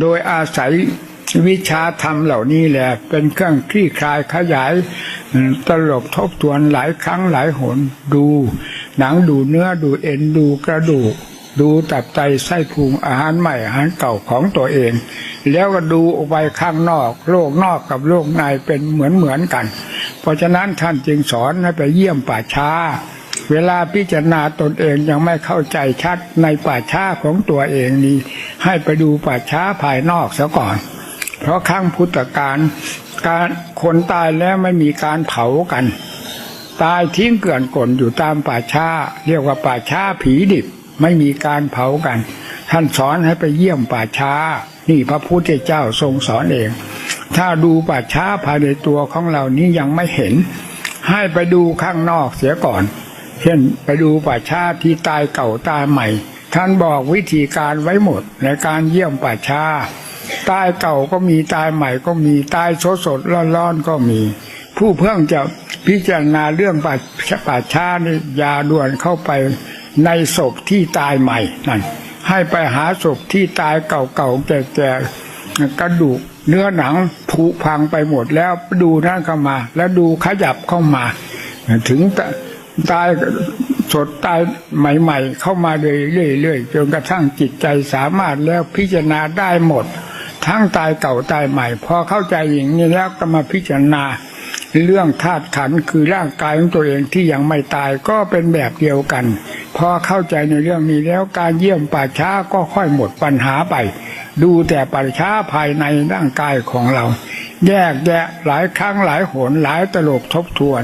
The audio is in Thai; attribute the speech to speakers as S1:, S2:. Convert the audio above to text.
S1: โดยอาศัยวิชาธรรมเหล่านี้แหละ เป็นเครื่องคลี่คลายขยายตลบทบทวนหลายครั้งหลายหน ดู หนังดูเนื้อดูเอ็นดูกระดูก ดูตับไตไส้พุงอาหารใหม่อาหารเก่าของตัวเอง แล้วก็ดูออกไปข้างนอก โลกนอกกับโลกในเป็นเหมือนเหมือนกัน เพราะฉะนั้นท่านจึงสอนให้ไปเยี่ยมป่าช้า เวลาพิจารณาตนเองยังไม่เข้าใจชัดในป่าช้าของตัวเองนี้ ให้ไปดูป่าช้าภายนอกซะก่อน เพราะครั้งพุทธกาลการคนตายแล้วไม่มีการเผากัน ตายทิ้งเกลื่อนกลนอยู่ตามป่าช้า เรียกว่าป่าช้าผีดิบไม่มีการเผากัน ท่านสอนให้ไปเยี่ยมป่าช้า นี่พระพุทธเจ้าทรงสอนเอง ถ้าดูป่าช้าภายในตัวของเรานี้ยังไม่เห็น ให้ไปดูข้างนอกเสียก่อน เช่นไปดูป่าชาที่ตายเก่าตายใหม่ ท่านบอกวิธีการไว้หมดในการเยี่ยมป่าชาตายเก่าก็มีตายใหม่ก็มีตายสดสดร้อนๆก็มี ผู้เพิ่งจะพิจารณาเรื่องป่าป่าช้านี่ยาด่วนเข้าไปในศพที่ตายใหม่นั่นให้ไปหาศพที่ตายเก่าๆแก่ๆกระดูกเนื้อหนังผุพังไปหมดแล้วดูนั่นเข้ามา แล้วดูขยับเข้ามา ถึง ตายสดตายใหม่ ๆ เข้ามาเลยเรื่อยๆจนกระทั่งจิตใจสามารถแล้วพิจารณาได้หมด ทั้งตายเก่าตายใหม่พอเข้าใจอย่างนี้แล้วก็มาพิจารณา เรื่องธาตุขันคือร่างกายของตัวเองที่ยังไม่ตายก็เป็นแบบเดียวกัน พอเข้าใจในเรื่องนี้แล้วการเยี่ยมป่าช้าก็ค่อยหมดปัญหาไป ดูแต่ป่าช้าภายในร่างกายของเรา แยกแยะหลายครั้งหลายหนหลายตลบทบทวน